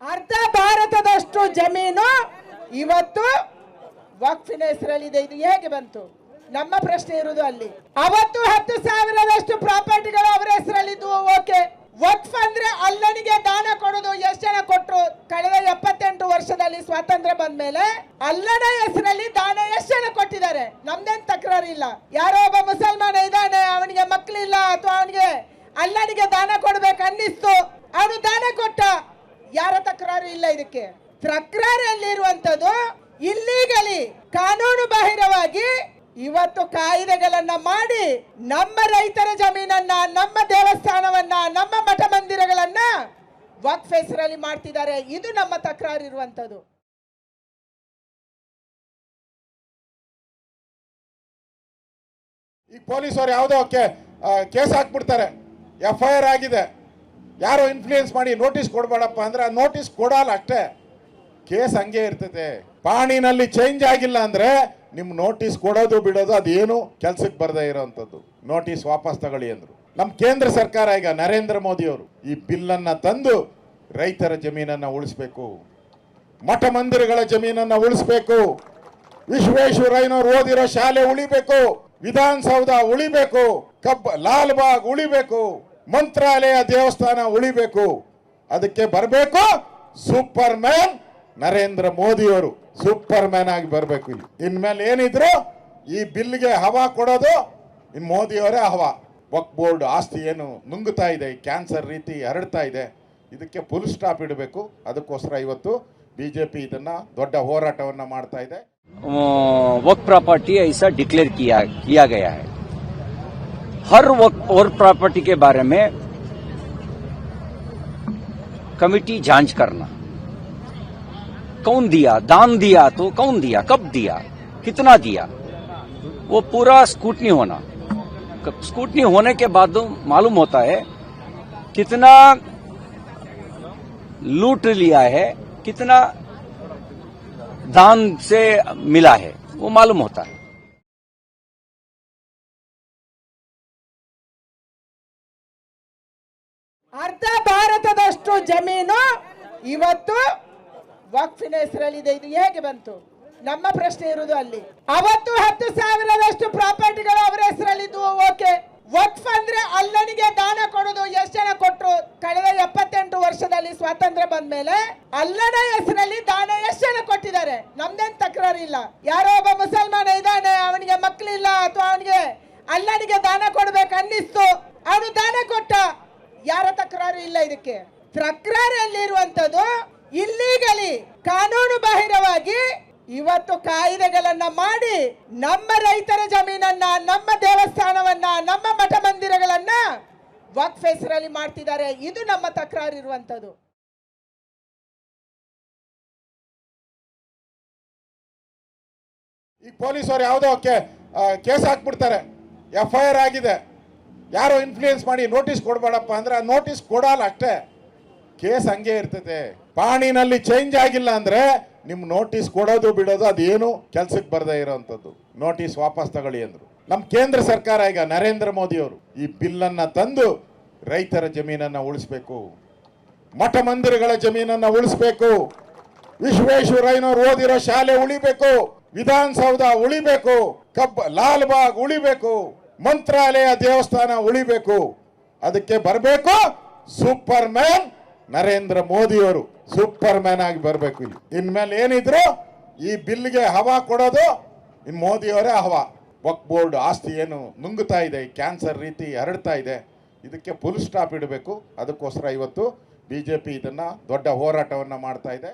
ಅರ್ಧ ಭಾರತದಷ್ಟು ಜಮೀನು ಇವತ್ತು ವಕ್ಫಿನ ಹೆಸರಲ್ಲಿದೆ ಇದು. ಹೇಗೆ ಬಂತು? ನಮ್ಮ ಪ್ರಶ್ನೆ ಇರುವುದು ಅಲ್ಲಿ. ಅವತ್ತು ಹತ್ತು ಸಾವಿರದಷ್ಟು ಪ್ರಾಪರ್ಟಿಗಳು ಅವರ ಹೆಸರಲ್ಲಿದ್ವು ಓಕೆ. ವಕ್ಫ್ ಅಂದ್ರೆ ಅಲ್ಲನಿಗೆ ದಾನ ಕೊಡೋದು, ಎಷ್ಟು ಜನ ಕೊಟ್ಟರು ಕಳೆದ ಎಪ್ಪತ್ತೆಂಟು ವರ್ಷದಲ್ಲಿ ಸ್ವಾತಂತ್ರ್ಯ ಬಂದ ಮೇಲೆ ಅಲ್ಲನ ಹೆಸರಲ್ಲಿ ದಾನ ಎಷ್ಟು ಜನ ಕೊಟ್ಟಿದ್ದಾರೆ? ನಮ್ದೇನ್ ತಕರಾರು ಇಲ್ಲ ಯಾರೋ ಒಬ್ಬ ಮುಸಲ್ಮಾನ ಇದ್ದಾನೆ, ಅವನಿಗೆ ಮಕ್ಕಳಿಲ್ಲ ಅಥವಾ ಅವನಿಗೆ ಅಲ್ಲನಿಗೆ ದಾನ ಕೊಡ್ಬೇಕು ಅನ್ನಿಸ್ತು. ಯಾರ ತಕರಾರು ಇಲ್ಲ ಇದಕ್ಕೆ? ತಕರಾರಲ್ಲಿರುವಂತದ್ದು ಇಲ್ಲಿಗಲಿ ಕಾನೂನು ಬಾಹಿರವಾಗಿ ಇವತ್ತು ಕಾಯ್ದೆಗಳನ್ನ ಮಾಡಿ ನಮ್ಮ ರೈತರ ಜಮೀನನ್ನ, ನಮ್ಮ ದೇವಸ್ಥಾನವನ್ನ, ನಮ್ಮ ಮಠ ಮಂದಿರಗಳನ್ನ ವಕ್ ಹೆಸರಲ್ಲಿ ಮಾಡ್ತಿದ್ದಾರೆ. ಇದು ನಮ್ಮ ತಕರಾರು ಇರುವಂತದ್ದು ಈಗ ಪೊಲೀಸರು ಯಾವುದೋ ಕೇಸ್ ಹಾಕ್ಬಿಡ್ತಾರೆ. ಎಫ್ ಐ ಆರ್ ಆಗಿದೆ. ಯಾರೋ ಇನ್ಫ್ಲೂಯೆನ್ಸ್ ಮಾಡಿ ನೋಟಿಸ್ ಕೊಡಬೇಡಪ್ಪ ಅಂದ್ರೆ ನೋಟಿಸ್ ಕೊಡಲ್ಲ ಅಷ್ಟೇ. ಕೇಸ್ ಹಂಗೆ ಇರ್ತದೆ. ಪಾಣಿನಲ್ಲಿ ಚೇಂಜ್ ಆಗಿಲ್ಲ ಅಂದ್ರೆ ನಿಮ್ ನೋಟಿಸ್ ಕೊಡೋದು ಬಿಡೋದು ಅದೇನು ಕೆಲ್ಸಕ್ಕೆ ಬರದೇ ಇರೋವಂಥದ್ದು ನೋಟಿಸ್ ವಾಪಸ್ ತಗೊಳ್ಳಿ ಅಂದ್ರು. ನಮ್ಮ ಕೇಂದ್ರ ಸರ್ಕಾರ ಈಗ ನರೇಂದ್ರ ಮೋದಿ ಅವರು ಈ ಬಿಲ್ಲನ್ನು ತಂದು ರೈತರ ಜಮೀನನ್ನ ಉಳಿಸ್ಬೇಕು. ಮಠ ಮಂದಿರಗಳ ಜಮೀನನ್ನ ಉಳಿಸ್ಬೇಕು. ವಿಶ್ವೇಶ್ವರಯ್ಯನವ್ರು ಓದಿರೋ ಶಾಲೆ ಉಳಿಬೇಕು. ವಿಧಾನಸೌಧ ಉಳಿಬೇಕು. ಕಬ್ಬ, ಲಾಲ್ಬಾಗ್ ಉಳಿಬೇಕು. ಮಂತ್ರಾಲಯ ದೇವಸ್ಥಾನ ಉಳಿಬೇಕು. ಅದಕ್ಕೆ ಬರಬೇಕು ಸೂಪರ್ ಮ್ಯಾನ್ ನರೇಂದ್ರ ಮೋದಿಯವರು. ಸೂಪರ್ ಮ್ಯಾನ್ ಆಗಿ ಬರಬೇಕು ಇಲ್ಲಿ. ಇನ್ಮೇಲೆ ಏನಿದ್ರು ಈ ಬಿಲ್ಗೆ ಹವಾ ಕೊಡೋದು, ಇನ್ ಮೋದಿಯವರೇ ಹವಾ. ವಕ್ ಬೋರ್ಡ್ ಆಸ್ತಿ ಏನು ನುಂಗುತ್ತಾ ಇದೆ, ಕ್ಯಾನ್ಸರ್ ರೀತಿ ಹರಡ್ತಾ ಇದೆ, ಇದಕ್ಕೆ ಫುಲ್ ಸ್ಟಾಪ್ ಇಡಬೇಕು. ಅದಕ್ಕೋಸ್ಕರ ಇವತ್ತು ಬಿ ಜೆ ಪಿ ಇದನ್ನು ದೊಡ್ಡ ಹೋರಾಟವನ್ನ ಮಾಡ್ತಾ ಇದೆ. ವಕ್ ಪ್ರಾಪರ್ಟಿ ಐಸಾ ಡಿಕ್ಲೇರ್ ಕಿಯಾ ಕಿಯಾ ಗಯಾ ಹೈ. हर वक्त और प्रॉपर्टी के बारे में कमिटी जाँच करना। कौन दिया? दान दिया तो कौन दिया? कब दिया? कितना दिया? वो पूरा स्कूटनी होना। स्कूटनी होने के बाद मालूम होता है कितना लूट लिया है, कितना दान से मिला है, वो मालूम होता है। ಅರ್ಧ ಭಾರತದಷ್ಟು ಜಮೀನು ಇವತ್ತು ವಕ್ಫಿನ ಹೆಸರಲ್ಲಿದೆ. ಇದು ಹೇಗೆ ಬಂತು? ನಮ್ಮ ಪ್ರಶ್ನೆ ಇರುವುದು ಅಲ್ಲಿ. ಅವತ್ತು ಹತ್ತು ಸಾವಿರದಷ್ಟು ಪ್ರಾಪರ್ಟಿಗಳು ಅವರ ಹೆಸರಲ್ಲಿದ್ದು, ಓಕೆ. ವಕ್ಫ್ ಅಂದ್ರೆ ಅಲ್ಲನಿಗೆ ದಾನ ಕೊಡೋದು, ಎಷ್ಟು ಜನ ಕೊಟ್ಟರು ಕಳೆದ ಎಪ್ಪತ್ತೆಂಟು ವರ್ಷದಲ್ಲಿ ಸ್ವಾತಂತ್ರ್ಯ ಬಂದ ಮೇಲೆ ಅಲ್ಲನ ಹೆಸರಲ್ಲಿ ದಾನ ಎಷ್ಟು ಜನ ಕೊಟ್ಟಿದ್ದಾರೆ? ನಮ್ದೇನ್ ತಕರಾರು ಇಲ್ಲ ಯಾರೋ ಒಬ್ಬ ಮುಸಲ್ಮಾನ ಇದ್ದಾನೆ, ಅವನಿಗೆ ಮಕ್ಕಳಿಲ್ಲ ಅಥವಾ ಅವನಿಗೆ ಅಲ್ಲನಿಗೆ ದಾನ ಕೊಡ್ಬೇಕು ಅನ್ನಿಸ್ತು. ಅವನು ದಾನ ಕೊಟ್ಟ. ಯಾರ ತಕರಾರು ಇಲ್ಲ ಇದಕ್ಕೆ? ತಕರಾರಲ್ಲಿರುವಂತದ್ದು ಇಲ್ಲಿಗಲಿ ಕಾನೂನು ಬಾಹಿರವಾಗಿ ಇವತ್ತು ಕಾಯ್ದೆಗಳನ್ನ ಮಾಡಿ ನಮ್ಮ ರೈತರ ಜಮೀನನ್ನ, ನಮ್ಮ ದೇವಸ್ಥಾನವನ್ನ, ನಮ್ಮ ಮಠ ಮಂದಿರಗಳನ್ನ ವಕ್ಫ್ ಹೆಸರಲ್ಲಿ ಮಾಡ್ತಿದ್ದಾರೆ. ಇದು ನಮ್ಮ ತಕರಾರು ಇರುವಂತದ್ದು ಈಗ ಪೊಲೀಸರು ಯಾವುದೋ ಕೇಸ್ ಹಾಕ್ಬಿಡ್ತಾರೆ. ಎಫ್ ಐ ಆರ್ ಆಗಿದೆ. ಯಾರೋ ಇನ್ಫ್ಲೂಯೆನ್ಸ್ ಮಾಡಿ ನೋಟಿಸ್ ಕೊಡಬೇಡಪ್ಪ ಅಂದ್ರೆ ನೋಟಿಸ್ ಕೊಡಲ್ಲ ಅಷ್ಟೇ. ಕೇಸ್ ಹಂಗೆ ಇರ್ತದೆ. ಪಾಣಿನಲ್ಲಿ ಚೇಂಜ್ ಆಗಿಲ್ಲ ಅಂದ್ರೆ ನಿಮ್ ನೋಟಿಸ್ ಕೊಡೋದು ಬಿಡೋದು ಅದೇನು ಕೆಲ್ಸಕ್ಕೆ ಬರದೇ ಇರೋವಂಥದ್ದು ನೋಟಿಸ್ ವಾಪಸ್ ತಗೊಳ್ಳಿ ಅಂದ್ರು. ನಮ್ಮ ಕೇಂದ್ರ ಸರ್ಕಾರ ಈಗ ನರೇಂದ್ರ ಮೋದಿ ಅವರು ಈ ಬಿಲ್ಲನ್ನ ತಂದು ರೈತರ ಜಮೀನನ್ನ ಉಳಿಸ್ಬೇಕು. ಮಠ ಮಂದಿರಗಳ ಜಮೀನನ್ನ ಉಳಿಸ್ಬೇಕು. ವಿಶ್ವೇಶ್ವರಯ್ಯನವ್ರು ಓದಿರೋ ಶಾಲೆ ಉಳಿಬೇಕು. ವಿಧಾನಸೌಧ ಉಳಿಬೇಕು. ಕಬ್ಬ, ಲಾಲ್ಬಾಗ್ ಉಳಿಬೇಕು. ಮಂತ್ರಾಲಯ ದೇವಸ್ಥಾನ ಉಳಿಬೇಕು. ಅದಕ್ಕೆ ಬರಬೇಕು ಸೂಪರ್ ಮ್ಯಾನ್ ನರೇಂದ್ರ ಮೋದಿಯವರು. ಸೂಪರ್ ಮ್ಯಾನ್ ಆಗಿ ಬರಬೇಕು ಇಲ್ಲಿ. ಇನ್ಮೇಲೆ ಏನಿದ್ರು ಈ ಬಿಲ್ಗೆ ಹವಾ ಕೊಡೋದು, ಇನ್ ಮೋದಿಯವರೇ ಹವಾ. ವಕ್ ಬೋರ್ಡ್ ಆಸ್ತಿ ಏನು ನುಂಗುತ್ತಾ ಇದೆ, ಕ್ಯಾನ್ಸರ್ ರೀತಿ ಹರಡ್ತಾ ಇದೆ. ಇದಕ್ಕೆ ಫುಲ್ ಸ್ಟಾಪ್ ಇಡಬೇಕು. ಅದಕ್ಕೋಸ್ಕರ ಇವತ್ತು ಬಿಜೆಪಿ ಇದನ್ನ ದೊಡ್ಡ ಹೋರಾಟವನ್ನ ಮಾಡ್ತಾ ಇದೆ.